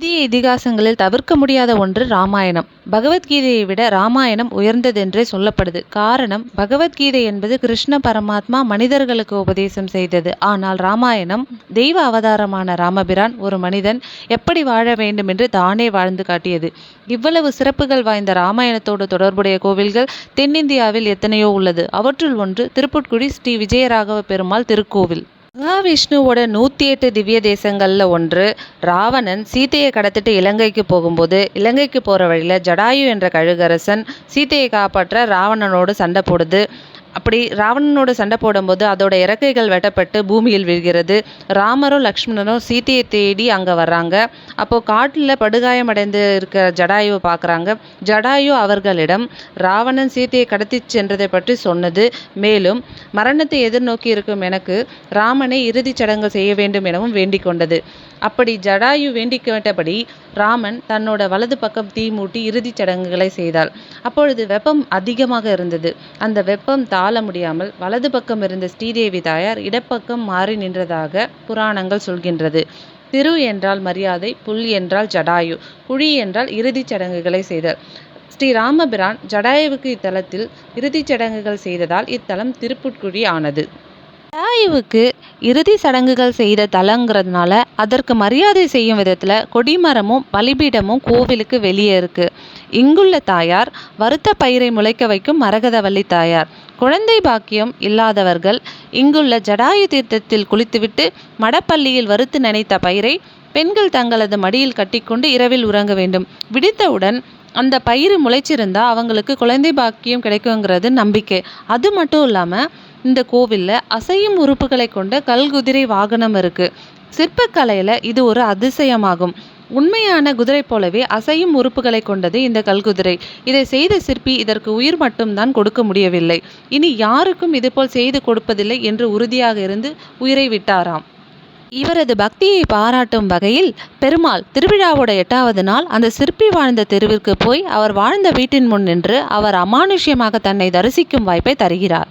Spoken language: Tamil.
இந்திய இதிகாசங்களில் தவிர்க்க முடியாத ஒன்று ராமாயணம். பகவத்கீதையை விட ராமாயணம் உயர்ந்ததென்றே சொல்லப்படுது. காரணம் பகவத்கீதை என்பது கிருஷ்ண பரமாத்மா மனிதர்களுக்கு உபதேசம் செய்தது. ஆனால் ராமாயணம் தெய்வ அவதாரமான ராமபிரான் ஒரு மனிதன் எப்படி வாழ வேண்டும் என்று தானே வாழ்ந்து காட்டியது. இவ்வளவு சிறப்புகள் வாய்ந்த ராமாயணத்தோடு தொடர்புடைய கோவில்கள் தென்னிந்தியாவில் எத்தனையோ உள்ளது. அவற்றுள் ஒன்று திருப்புட்குடி ஸ்ரீ விஜயராகவ பெருமாள் திருக்கோவில். மகாவிஷ்ணுவோட நூற்றி எட்டு திவ்ய தேசங்களில் ஒன்று. ராவணன் சீதையை கடத்திட்டு இலங்கைக்கு போகும்போது இலங்கைக்கு போகிற வழியில் ஜடாயு என்ற கழுகரசன் சீதையை காப்பாற்ற ராவணனோடு சண்டை போடுது. அப்படி ராவணனோடு சண்டை போடும்போது அதோட இறக்கைகள் வெட்டப்பட்டு பூமியில் விழுகிறது. ராமரும் லக்ஷ்மணரும் சீதையை தேடி அங்கே வர்றாங்க. அப்போது காட்டில் படுகாயமடைந்து இருக்கிற ஜடாயுவை பார்க்குறாங்க. ஜடாயு அவர்களிடம் ராவணன் சீதையை கடத்தி சென்றதை பற்றி சொன்னது. மேலும் மரணத்தை எதிர்நோக்கி இருக்கும் எனக்கு ராமனை இறுதிச் சடங்கு செய்ய வேண்டும் எனவும் வேண்டிக் கொண்டது. அப்படி ஜடாயு வேண்டிக் கேட்டபடி ராமன் தன்னோட வலது பக்கம் தீ மூட்டி இறுதிச் சடங்குகளை செய்தாள். அப்பொழுது வெப்பம் அதிகமாக இருந்தது. அந்த வெப்பம் தாள முடியாமல் வலது பக்கம் இருந்த ஸ்ரீதேவி தாயார் இடப்பக்கம் மாறி நின்றதாக புராணங்கள் சொல்கின்றது. திரு என்றால் மரியாதை புல் என்றால் ஜடாயு குழி என்றால் இறுதிச் சடங்குகளை செய்தல். ஸ்ரீ ராமபிரான் ஜடாயுவுக்கு இத்தலத்தில் இறுதிச் சடங்குகள் செய்ததால் இத்தலம் திருப்புட்குழி ஆனது. ஜடாயுவுக்கு இறுதி சடங்குகள் செய்த தலங்கிறதுனால அதற்கு மரியாதை செய்யும் விதத்தில் கொடிமரமும் பலிபீடமும் கோவிலுக்கு வெளியே இருக்குது இங்குள்ள தாயார் வருத்த பயிரை முளைக்க வைக்கும் மரகதவள்ளி தாயார். குழந்தை பாக்கியம் இல்லாதவர்கள் இங்குள்ள ஜடாயு தீர்த்தத்தில் குளித்துவிட்டு மடப்பள்ளியில் வறுத்து நினைத்த பயிரை பெண்கள் தங்களது மடியில் கட்டிக்கொண்டு இரவில் உறங்க வேண்டும். விடித்தவுடன் அந்த பயிர் முளைச்சிருந்தா அவங்களுக்கு குழந்தை பாக்கியம் கிடைக்குங்கிறது நம்பிக்கை. அது மட்டும் இல்லாமல் இந்த கோவிலில் அசையும் உறுப்புகளை கொண்ட கல்குதிரை வாகனம் இருக்குது சிற்பக்கலையில் இது ஒரு அதிசயமாகும். உண்மையான குதிரை போலவே அசையும் உறுப்புகளை கொண்டது இந்த கல்குதிரை. இதை செய்த சிற்பி இதற்கு உயிர் மட்டும்தான் கொடுக்க முடியவில்லை. இனி யாருக்கும் இதுபோல் செய்து கொடுப்பதில்லை என்று உறுதியாக இருந்து உயிரை விட்டாராம். இவரது பக்தியை பாராட்டும் வகையில் பெருமாள் திருவிழாவோட எட்டாவது நாள் அந்த சிற்பி வாழ்ந்த தெருவிற்கு போய் அவர் வாழ்ந்த வீட்டின் முன் நின்று அவர் அமானுஷ்யமாக தன்னை தரிசிக்கும் வாய்ப்பை தருகிறார்.